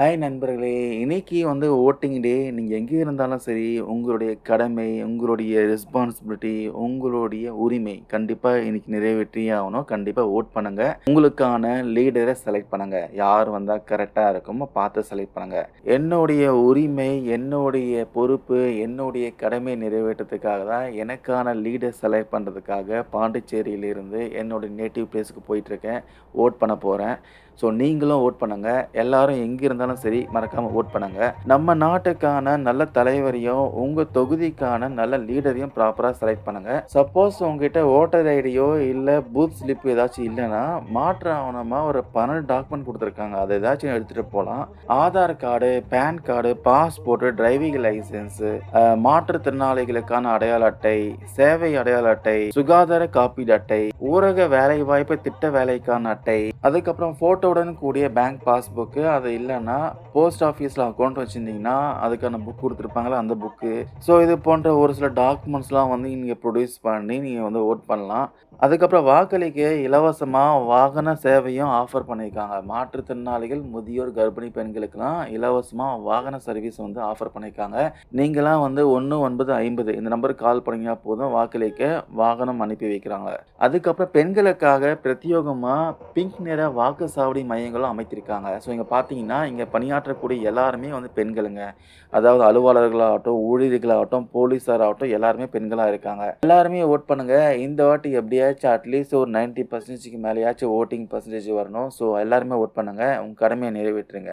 Hi நண்பர்களே! இன்றைக்கி வந்து ஓட்டிங் டே. நீங்கள் எங்கே இருந்தாலும் சரி, உங்களுடைய கடமை, உங்களுடைய ரெஸ்பான்சிபிலிட்டி, உங்களுடைய உரிமை கண்டிப்பாக இன்றைக்கி நிறைவேற்றியே ஆகணும். கண்டிப்பாக வோட் பண்ணுங்கள் உங்களுக்கான லீடரை செலக்ட் பண்ணுங்கள் யார் வந்தால் கரெக்டாக இருக்குமோ பார்த்து செலக்ட் பண்ணுங்கள் என்னுடைய உரிமை, என்னுடைய பொறுப்பு, என்னுடைய கடமை நிறைவேற்றத்துக்காக தான் எனக்கான லீடர் செலக்ட் பண்ணுறதுக்காக பாண்டிச்சேரியிலிருந்து என்னுடைய நேட்டிவ் பிளேஸ்க்கு போயிட்டுருக்கேன். வோட் பண்ண போகிறேன் ஸோ நீங்களும் வோட் பண்ணுங்கள் எல்லோரும் எங்கே இருந்தாலும் சரி மறக்காம ஓட் பண்ணுங்க. நம்ம நாட்டுக்கான நல்ல தலைவரையும், உங்க தொகுதிக்கான நல்ல லீடரையும் ப்ராப்பரா செலக்ட் பண்ணுங்க. சப்போஸ் உங்ககிட்ட ஓட்டர் ஐடியோ இல்ல பூத் ஸ்லிப் ஏதாச்சும் இல்லைன்னா மாற்று ஆவணமா ஒரு 12 டாக்குமெண்ட் கொடுத்துருக்காங்க அதை ஏதாச்சும் எடுத்துட்டு போகலாம் Aadhaar card, PAN card, passport, driving licence, மாற்றுத்திறனாளிகளுக்கான அடையாள அட்டை, சேவை அடையாள அட்டை, சுகாதார காப்பீடு அட்டை, ஊரக வேலைவாய்ப்பு திட்ட வேலைக்கான அட்டை, அதுக்கப்புறம் ஃபோட்டோவுடன் கூடிய பேங்க் பாஸ்புக்கு. அது இல்லைன்னா போஸ்ட் ஆஃபீஸில் அக்கௌண்ட் வச்சிருந்தீங்கன்னா, அதுக்கான புக் கொடுத்துருப்பாங்களே அந்த புக்கு. ஸோ இது போன்ற ஒரு சில டாக்குமெண்ட்ஸ்லாம் வந்து நீங்கள் ப்ரொடியூஸ் பண்ணி நீங்கள் வந்து வோட் பண்ணலாம். அதுக்கப்புறம் வாக்களிக்க இலவசமாக வாகன சேவையும் ஆஃபர் பண்ணியிருக்காங்க. மாற்றுத்திறனாளிகள், முதியோர், கர்ப்பிணி பெண்களுக்கெல்லாம் இலவசமாக வாகன சர்வீஸ் வந்து ஆஃபர் பண்ணியிருக்காங்க. நீங்களாம் வந்து 1950 இந்த நம்பருக்கு கால் பண்ணிங்கன்னா போதும், வாக்களிக்க வாகனம் அனுப்பி வைக்கிறாங்க. அதுக்கப்புறம் பெண்களுக்காக பிரத்யோகமாக பிங்க் நிற வாக்கு சாவடி மையங்களும் அமைத்திருக்காங்க. ஸோ இங்கே பார்த்தீங்கன்னா, இங்கே பணியாற்றக்கூடிய எல்லாருமே வந்து பெண்களுங்க. அதாவது அலுவலர்களாகட்டும், ஊழியர்களாகட்டும், போலீஸாராகட்டும் எல்லாருமே பெண்களாக இருக்காங்க. எல்லாருமே ஓட் பண்ணுங்க. இந்த வாட்டி எப்படியாச்சும் அட்லீஸ்ட் ஒரு நைன்ட்டி பர்சன்டேஜுக்கு மேலேயாச்சும் ஓட்டிங் பர்சன்டேஜ் வரணும். ஸோ எல்லாருமே வோட் பண்ணுங்க. உங்கள் கடமையை நிறைவேற்றுங்க.